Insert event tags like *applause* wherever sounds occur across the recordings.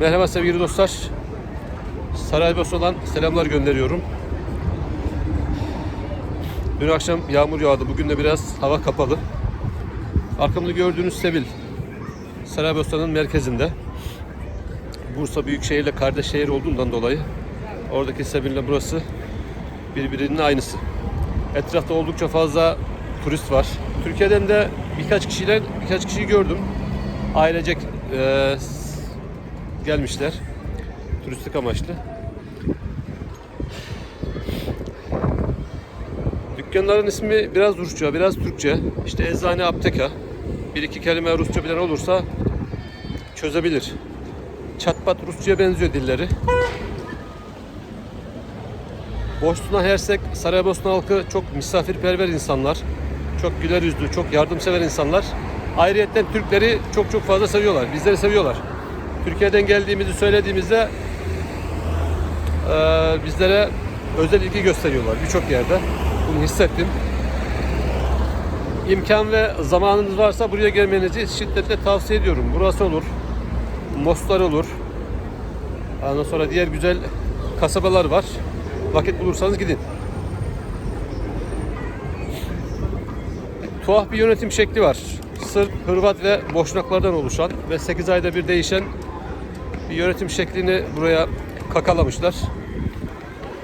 Merhaba sevgili dostlar. Saraybosna'dan selamlar gönderiyorum. Dün akşam yağmur yağdı. Bugün de biraz hava kapalı. Arkamda gördüğünüz Sevil. Saraybosna'nın merkezinde. Bursa Büyükşehir'le kardeş şehir olduğundan dolayı oradaki Sevil'le burası birbirinin aynısı. Etrafta oldukça fazla turist var. Türkiye'den de birkaç kişiler birkaç kişiyi gördüm. Ailecek e, gelmişler. Turistik amaçlı. Dükkanların ismi biraz Rusça, biraz Türkçe. İşte eczane, apteka. Bir iki kelime Rusça bilen olursa çözebilir. Çatpat Rusça'ya benziyor dilleri. Bosna Hersek, Saraybosna halkı çok misafirperver insanlar. Çok güler yüzlü, çok yardımsever insanlar. Ayrıyeten Türkleri çok çok fazla seviyorlar. Bizleri seviyorlar. Türkiye'den geldiğimizi söylediğimizde eee, bizlere özel ilgi gösteriyorlar birçok yerde. Bunu hissettim. İmkan ve zamanınız varsa buraya gelmenizi şiddetle tavsiye ediyorum. Burası olur. Mostar olur. Ondan sonra diğer güzel kasabalar var. Vakit bulursanız gidin. Tuhaf bir yönetim şekli var. Sırp, Hırvat ve Boşnaklardan oluşan ve 8 ayda bir değişen bir yönetim şeklini buraya kakalamışlar.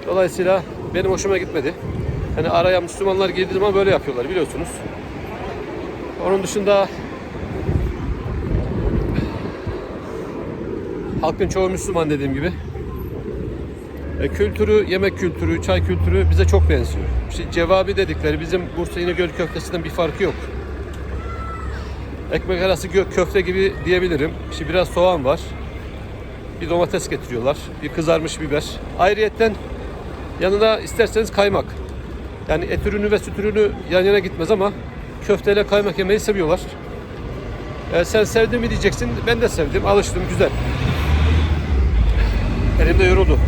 Dolayısıyla benim hoşuma gitmedi. Hani araya Müslümanlar girdiği zaman böyle yapıyorlar biliyorsunuz. Onun dışında halkın çoğu Müslüman dediğim gibi. E, kültürü, yemek kültürü, çay kültürü bize çok benziyor. İşte cevabi dedikleri bizim Bursa İnegöl köftesinden bir farkı yok. Ekmek arası köfte gibi diyebilirim. İşte biraz soğan var. Bir domates getiriyorlar. Bir kızarmış biber. Ayrıyetten yanına isterseniz kaymak. Yani et ürünü ve süt ürünü yan yana gitmez ama köfteyle kaymak yemeyi seviyorlar. E, sen sevdin mi diyeceksin. Ben de sevdim. Alıştım. Güzel. Elimde yoruldu.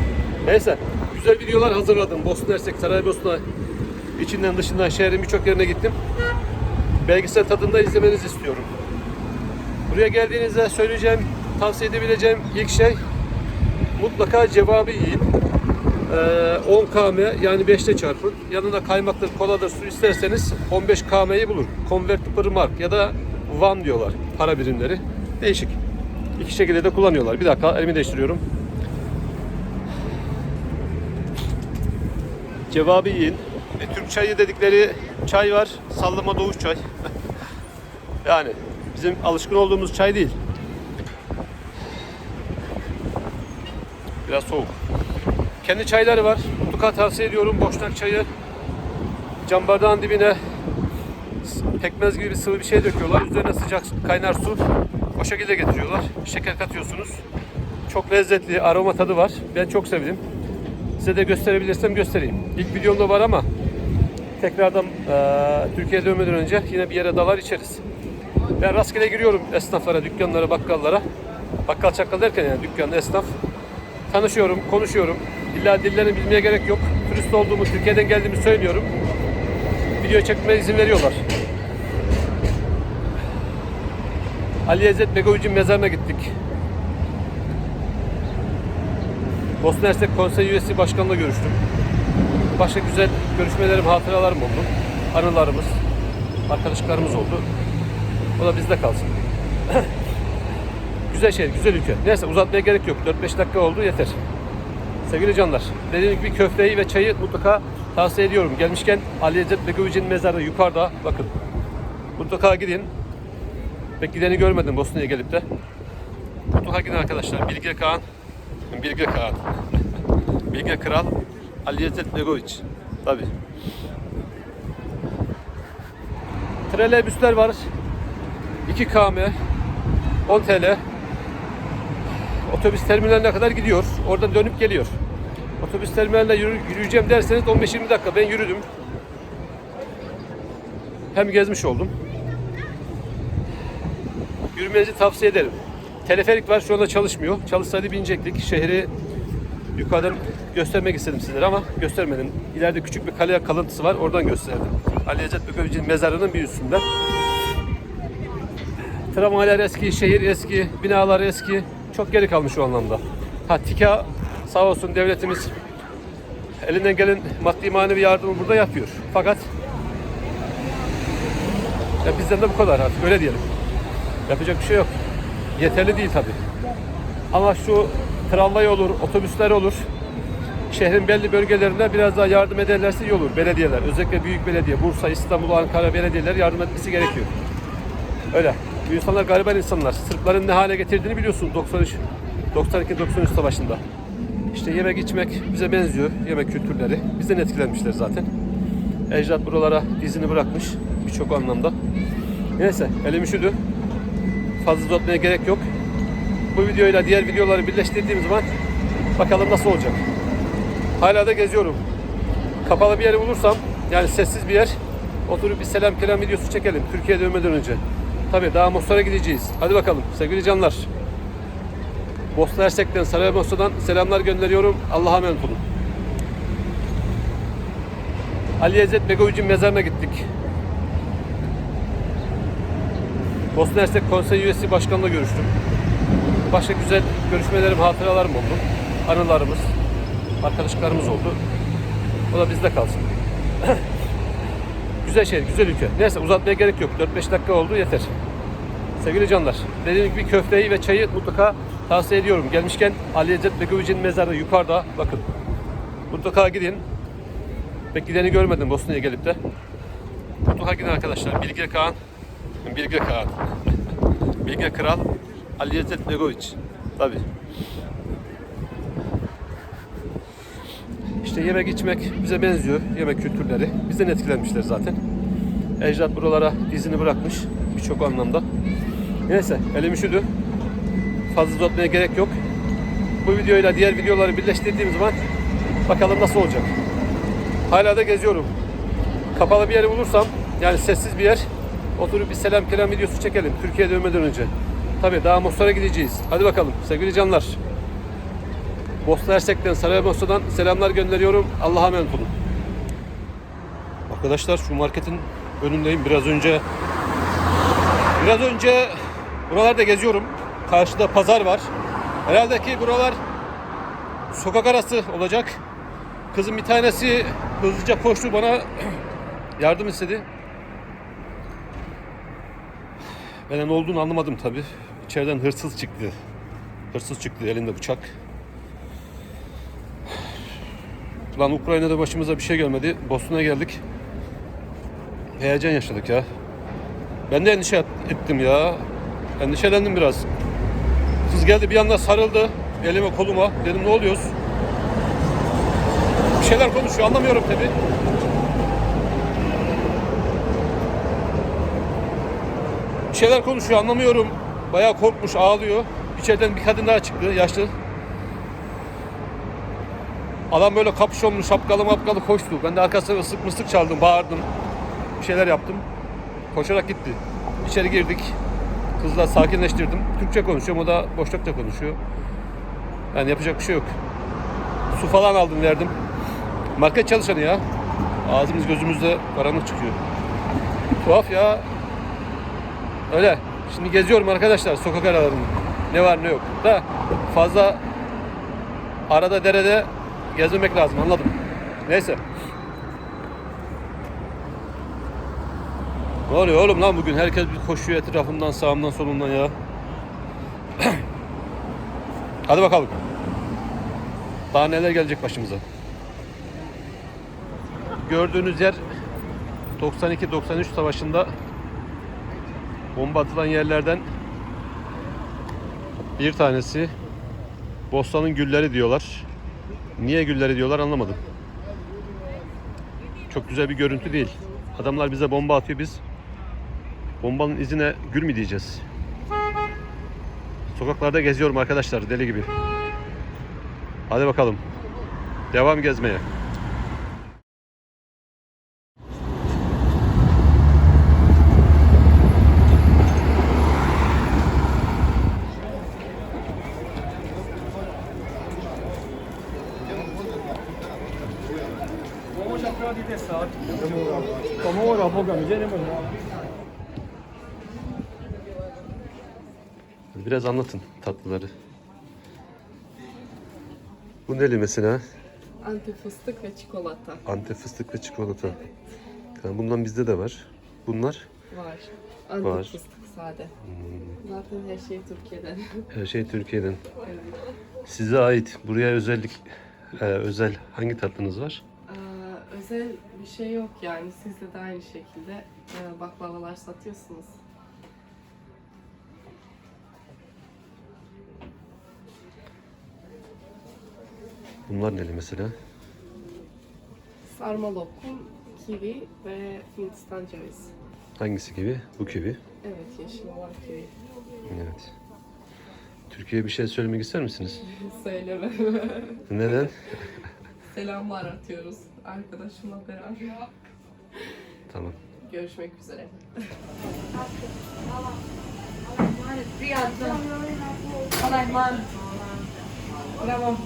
Neyse. Güzel videolar hazırladım. Bosna Hersek, Saraybosna içinden dışından şehrin birçok yerine gittim. Belgesel tadında izlemenizi istiyorum. Buraya geldiğinizde söyleyeceğim, tavsiye edebileceğim ilk şey mutlaka cevabı yiyin. Ee, 10 km yani 5'te çarpın. Yanına kaymaktır, koladır, su isterseniz 15 km'yi bulur. Convert mark ya da WAN diyorlar para birimleri. Değişik. İki şekilde de kullanıyorlar. Bir dakika elimi değiştiriyorum. Cevabı yiyin. E, Türk çayı dedikleri çay var. Sallama doğuş çay. *laughs* yani bizim alışkın olduğumuz çay değil. Biraz soğuk. Kendi çayları var. Mutlaka tavsiye ediyorum. Boşnak çayı. Cam bardağın dibine pekmez gibi bir sıvı bir şey döküyorlar. Üzerine sıcak kaynar su. O şekilde getiriyorlar. Şeker katıyorsunuz. Çok lezzetli aroma tadı var. Ben çok sevdim. Size de gösterebilirsem göstereyim. İlk videomda var ama tekrardan eee Türkiye'ye dönmeden önce yine bir yere dalar içeriz. Ben rastgele giriyorum esnaflara, dükkanlara, bakkallara. Bakkal çakkal derken yani dükkan, esnaf. Tanışıyorum, konuşuyorum. İlla dillerini bilmeye gerek yok. Turist olduğumu, Türkiye'den geldiğimi söylüyorum. Video çekmeye izin veriyorlar. Ali İzzet Begoviç'in mezarına gittik. Bosna Hersek Konsey Üyesi Başkanı'la görüştüm. Başka güzel görüşmelerim, hatıralarım oldu. Anılarımız, arkadaşlıklarımız oldu. O da bizde kalsın. *clears throat* güzel şey, güzel ülke. Neyse uzatmaya gerek yok. 4-5 dakika oldu yeter. Sevgili canlar, dediğim gibi köfteyi ve çayı mutlaka tavsiye ediyorum. Gelmişken Ali İzzet Begoviç'in mezarı yukarıda. Bakın. Mutlaka gidin. Pek gideni görmedim Bosna'ya gelip de. Mutlaka gidin arkadaşlar. Bilge Kağan. Bilge Kağan. Bilge Kral. Ali İzzet Begoviç. Tabi. Trolleybüsler var. 2 km. 10 TL. Otobüs terminaline kadar gidiyor. Oradan dönüp geliyor. Otobüs terminaline yürü- yürüyeceğim derseniz 15-20 dakika. Ben yürüdüm. Hem gezmiş oldum. Yürümenizi tavsiye ederim. Teleferik var şu anda çalışmıyor. Çalışsaydı binecektik. Şehri yukarıdan göstermek istedim sizlere ama göstermedim. İleride küçük bir kale kalıntısı var. Oradan gösterdim. Ali Ecet Büköviç'in mezarının bir üstünden. Tramvaylar eski, şehir eski, binalar eski. Çok geri kalmış o anlamda. Ha TİKA sağ olsun devletimiz elinden gelen maddi manevi yardımı burada yapıyor. Fakat ya bizden de bu kadar artık öyle diyelim. Yapacak bir şey yok. Yeterli değil tabi. Ama şu tramvay olur, otobüsler olur. Şehrin belli bölgelerinde biraz daha yardım ederlerse iyi olur. Belediyeler, özellikle büyük belediye, Bursa, İstanbul, Ankara belediyeler yardım etmesi gerekiyor. Öyle. Bu insanlar gariban insanlar. Sırpların ne hale getirdiğini biliyorsunuz 93 92-93 savaşında. İşte yemek içmek bize benziyor. Yemek kültürleri. Bizden etkilenmişler zaten. Ecdat buralara izini bırakmış birçok anlamda. Neyse elim üşüdü. Fazla uzatmaya gerek yok. Bu videoyla diğer videoları birleştirdiğim zaman bakalım nasıl olacak. Hala da geziyorum. Kapalı bir yeri bulursam yani sessiz bir yer oturup bir selam kelam videosu çekelim Türkiye'ye dönmeden önce. Tabii daha Mostar'a gideceğiz. Hadi bakalım sevgili canlar. Bosna Hersek'ten Saraybosna'dan selamlar gönderiyorum. Allah'a emanet olun. Ali İzzet Begoviç'in mezarına gittik. Bosna Hersek Konsey Üyesi Başkan'la görüştüm. Başka güzel görüşmelerim, hatıralarım oldu. Anılarımız, arkadaşlıklarımız oldu. O da bizde kalsın. *clears throat* güzel şey, güzel ülke. Neyse uzatmaya gerek yok. 4-5 dakika oldu yeter. Sevgili canlar, dediğim gibi köfteyi ve çayı mutlaka tavsiye ediyorum. Gelmişken Ali İzzet Begoviç'in mezarı yukarıda. Bakın. Mutlaka gidin. Pek gideni görmedim Bosna'ya gelip de. Mutlaka gidin arkadaşlar. Bilge Kağan. Bilge Kağan. Bilge Kral. Ali İzzet Begoviç. Tabii. İşte yemek içmek bize benziyor. Yemek kültürleri. Bizden etkilenmişler zaten. Ecdat buralara izini bırakmış birçok anlamda. Neyse elim üşüdü. Fazla uzatmaya gerek yok. Bu videoyla diğer videoları birleştirdiğim zaman bakalım nasıl olacak. Hala da geziyorum. Kapalı bir yeri bulursam yani sessiz bir yer oturup bir selam kelam videosu çekelim Türkiye'ye dönmeden önce. Tabii daha Mostar'a gideceğiz. Hadi bakalım sevgili canlar. Bosna Hersek'ten Saraybosna'dan selamlar gönderiyorum. Allah'a emanet olun. Arkadaşlar şu marketin önündeyim. Biraz önce biraz önce buralarda geziyorum. Karşıda pazar var. Herhalde ki buralar sokak arası olacak. Kızım bir tanesi hızlıca koştu bana *clears throat* yardım istedi. Ben ne olduğunu anlamadım tabi. İçeriden hırsız çıktı. Hırsız çıktı elinde bıçak. Lan Ukrayna'da başımıza bir şey gelmedi. Bosna'ya geldik. Heyecan yaşadık ya. Ben de endişe ettim ya. Endişelendim biraz. Kız geldi bir anda sarıldı elime koluma. Dedim ne oluyoruz? Bir şeyler konuşuyor anlamıyorum tabi. Bir şeyler konuşuyor anlamıyorum. Bayağı korkmuş ağlıyor. İçeriden bir kadın daha çıktı yaşlı. Adam böyle kapüşonlu şapkalı mapkalı koştu. Ben de arkasına ıslık mıslık çaldım bağırdım. Bir şeyler yaptım. Koşarak gitti. İçeri girdik. Kızla sakinleştirdim. Türkçe konuşuyorum o da boşlukça konuşuyor. Yani yapacak bir şey yok. Su falan aldım verdim. Market çalışanı ya. Ağzımız gözümüzde karanlık çıkıyor. Tuhaf ya. Öyle. Şimdi geziyorum arkadaşlar sokak aralarında. Ne var ne yok. Da fazla arada derede gezmemek lazım anladım. Neyse. Ne oluyor oğlum lan bugün? Herkes bir koşuyor etrafımdan, sağımdan, solumdan ya. *clears throat* Hadi bakalım. Daha neler gelecek başımıza. Gördüğünüz yer 92-93 savaşında bomba atılan yerlerden bir tanesi. Bostanın gülleri diyorlar. Niye gülleri diyorlar anlamadım. Çok güzel bir görüntü değil. Adamlar bize bomba atıyor biz. Bombanın izine gül mü diyeceğiz? Sokaklarda geziyorum arkadaşlar deli gibi. Hadi bakalım. Devam gezmeye. Biraz anlatın tatlıları. Bu neli mesela? Antep fıstık ve çikolata Antep fıstık ve çikolata. Tamam, bundan bizde de var. Bunlar var. Antep Var. fıstık sade. Zaten her şey Türkiye'den. *laughs* her şey Türkiye'den. evet. Size ait buraya özellik e, özel hangi tatlınız var? Özel bir şey yok yani. Sizde de aynı şekilde e, baklavalar satıyorsunuz. Bunlar neli mesela? Sarma lokum, kivi ve Hindistan cevizi. Hangisi gibi? Bu gibi. Evet yeşil olan kivi. Evet. Türkiye'ye bir şey söylemek ister misiniz? *laughs* Söyleme. Neden? *laughs* Selamlar atıyoruz arkadaşımla beraber. Tamam. Görüşmek üzere. Prijatno. Onaj man. Bravo.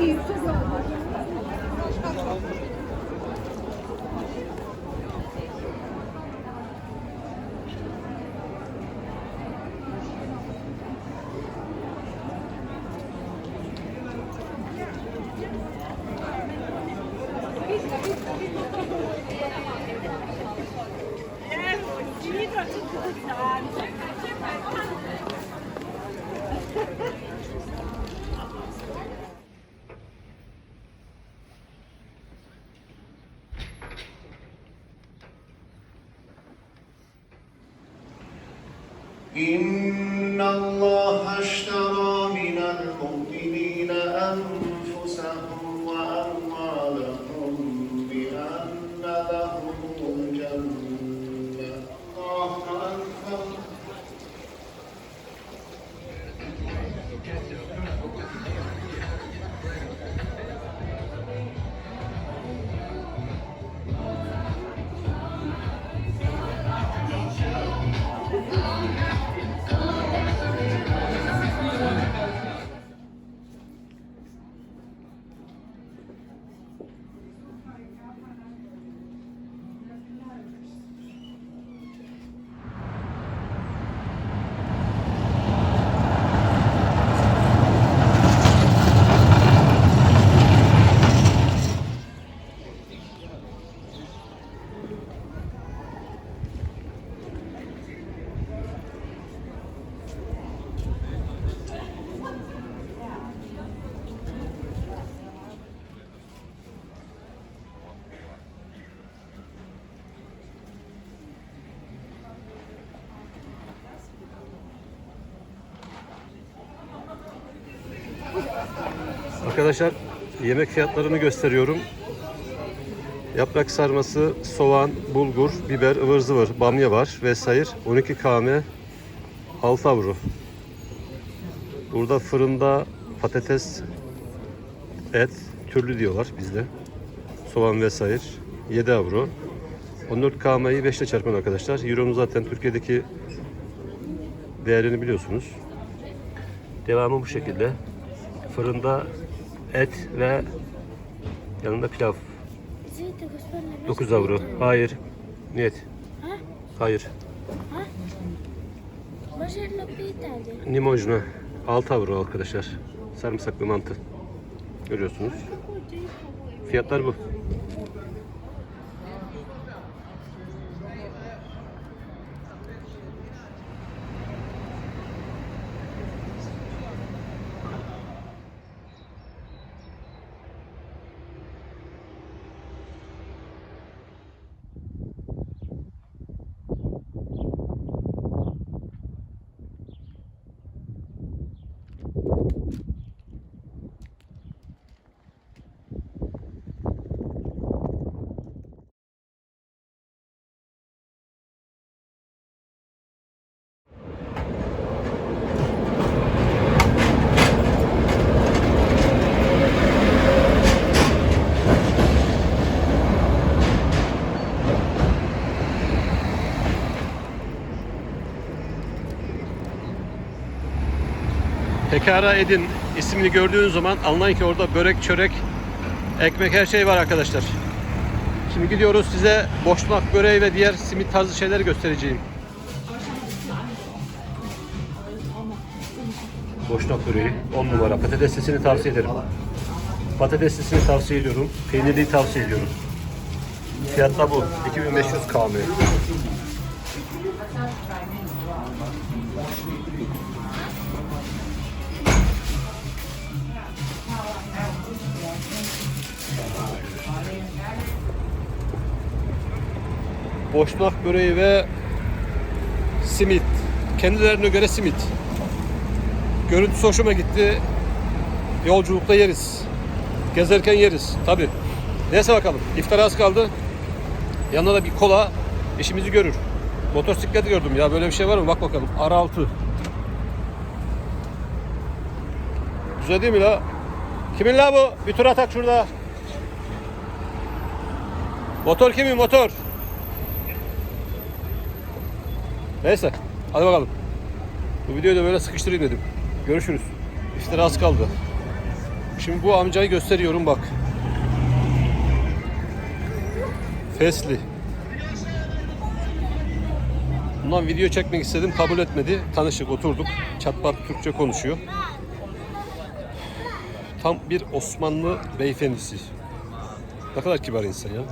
І إن الله اشترى Arkadaşlar yemek fiyatlarını gösteriyorum. Yaprak sarması, soğan, bulgur, biber, ıvır zıvır, bamya var vesaire. 12 km 6 avro. Burada fırında patates, et, türlü diyorlar bizde. Soğan vesaire. 7 avro. 14 km'yi 5 ile çarpın arkadaşlar. Euro'nun zaten Türkiye'deki değerini biliyorsunuz. Devamı bu şekilde. Fırında et ve yanında pilav. 9 avro. Hayır. Niyet. Hayır. Nimojna. 6 avro arkadaşlar. Sarımsaklı mantı. Görüyorsunuz. Fiyatlar bu. Pekara Edin ismini gördüğünüz zaman anlayın ki orada börek, çörek, ekmek her şey var arkadaşlar. Şimdi gidiyoruz size boşnak böreği ve diğer simit tarzı şeyleri göstereceğim. Boşnak böreği 10 numara. Patateslisini tavsiye ederim. Patateslisini tavsiye ediyorum. Peynirliyi tavsiye ediyorum. Fiyat da bu. 2500 km. Boşnak böreği ve simit. Kendilerine göre simit. Görüntüsü hoşuma gitti. Yolculukta yeriz. Gezerken yeriz. Tabi. Neyse bakalım. İftara az kaldı. Yanına da bir kola işimizi görür. Motosiklet gördüm ya. Böyle bir şey var mı? Bak bakalım. R6. Güzel değil mi la? Kimin la bu? Bir tur atak şurada. Motor kimin motor? Neyse. Hadi bakalım. Bu videoyu da böyle sıkıştırayım dedim. Görüşürüz. İftira az kaldı. Şimdi bu amcayı gösteriyorum bak. Fesli. Bundan video çekmek istedim. Kabul etmedi. Tanışık oturduk. Çatpat Türkçe konuşuyor. Tam bir Osmanlı beyefendisi. Ne kadar kibar insan ya.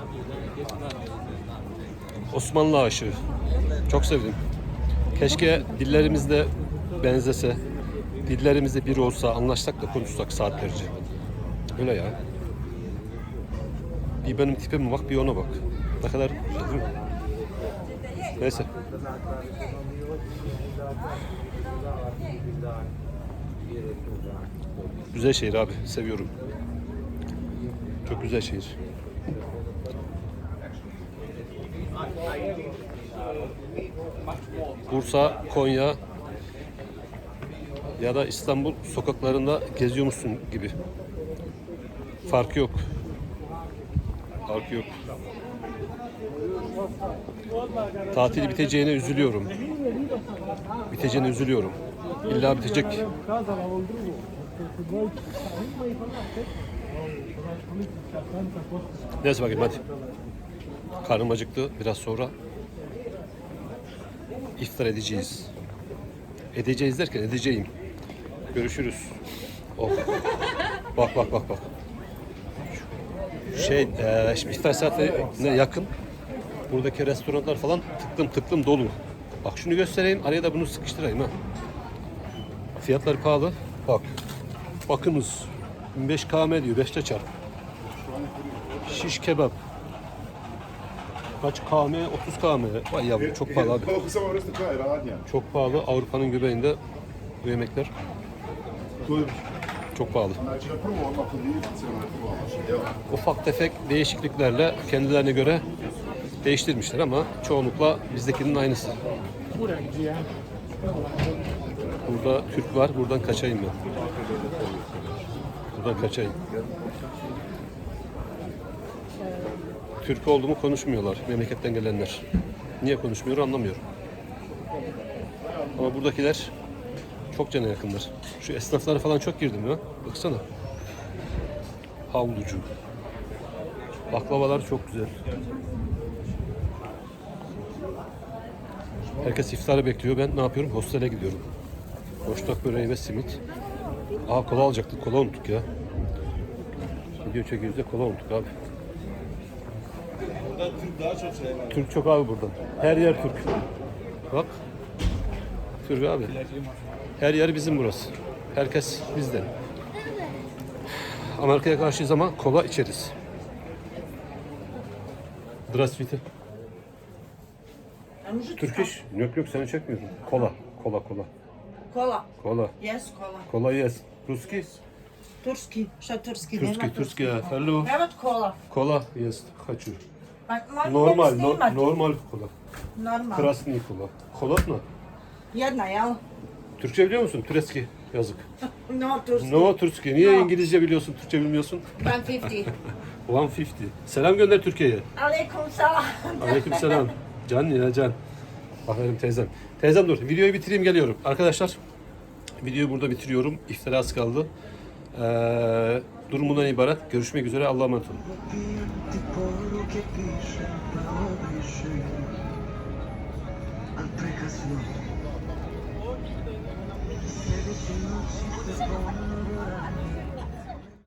Osmanlı aşığı. Çok sevdim. Keşke dillerimizde benzese, dillerimizde bir olsa, anlaşsak da konuşsak saatlerce. Öyle ya. Bir benim tipime bak, bir ona bak. Ne kadar güzel değil mi? Neyse. Güzel şehir abi, seviyorum. Çok güzel şehir. Bursa, Konya ya da İstanbul sokaklarında geziyormuşsun gibi. Farkı yok. Farkı yok. Tatil biteceğine üzülüyorum. Biteceğine üzülüyorum. İlla bitecek. Neyse bakayım hadi. Karnım acıktı. Biraz sonra iftar edeceğiz. Edeceğiz derken edeceğim. Görüşürüz. Oh. Bak bak bak bak. Şey, eee şimdi iftar saatine yakın. Buradaki restoranlar falan tıklım tıklım dolu. Bak şunu göstereyim, araya da bunu sıkıştırayım ha. Fiyatlar pahalı. Bak. Bakınız. 25 km diyor, 5'te çarp. Şiş kebap. Kaç km? 30 km. Vay yavrum çok pahalı abi. Çok pahalı. Avrupa'nın göbeğinde bu yemekler. Çok pahalı. Ufak tefek değişikliklerle kendilerine göre değiştirmişler ama çoğunlukla bizdekinin aynısı. Burada Türk var. Buradan kaçayım ben. Buradan kaçayım. Türk olduğumu konuşmuyorlar memleketten gelenler. Niye konuşmuyor anlamıyorum. Ama buradakiler çok cana yakınlar. Şu esnaflara falan çok girdim ya. Baksana. Havlucu. Baklavalar çok güzel. Herkes iftarı bekliyor. Ben ne yapıyorum? Hostele gidiyorum. Boşnak böreği ve simit. Aa kola alacaktık. Kola unuttuk ya. Video çekiyoruz da kola unuttuk abi. Türk çok abi buradan. Her yer Türk. Bak. Türk abi. Her yer bizim burası. Herkes bizden. Amerika'ya karşıyız ama kola içeriz. Здравствуйте. Türk iş. Yok yok seni çekmiyorum. Kola. Kola kola. Kola. Kola. Yes, kola. Kola yes. Ruski. Turski. Что турский? Turski, Turski. Hello. Evet kola. Kola yes. Хочу. Bak, man Normal, no, mi? normal kola. Normal. Krasni kola. Kolatna. Jedna, jel? Türkçe biliyor musun? Türeski. Yazık. *laughs* No, turski. No Türkçe. Niye No. İngilizce biliyorsun, Türkçe bilmiyorsun? 150. 150. *laughs* Selam gönder Türkiye'ye. Aleyküm selam. *laughs* Aleykümselam. Can ya Can. Aferin teyzem. Teyzem dur. Videoyu bitireyim geliyorum. Arkadaşlar videoyu burada bitiriyorum. İftara az kaldı. Ee, durumundan ibaret. Görüşmek üzere. Allah'a emanet olun.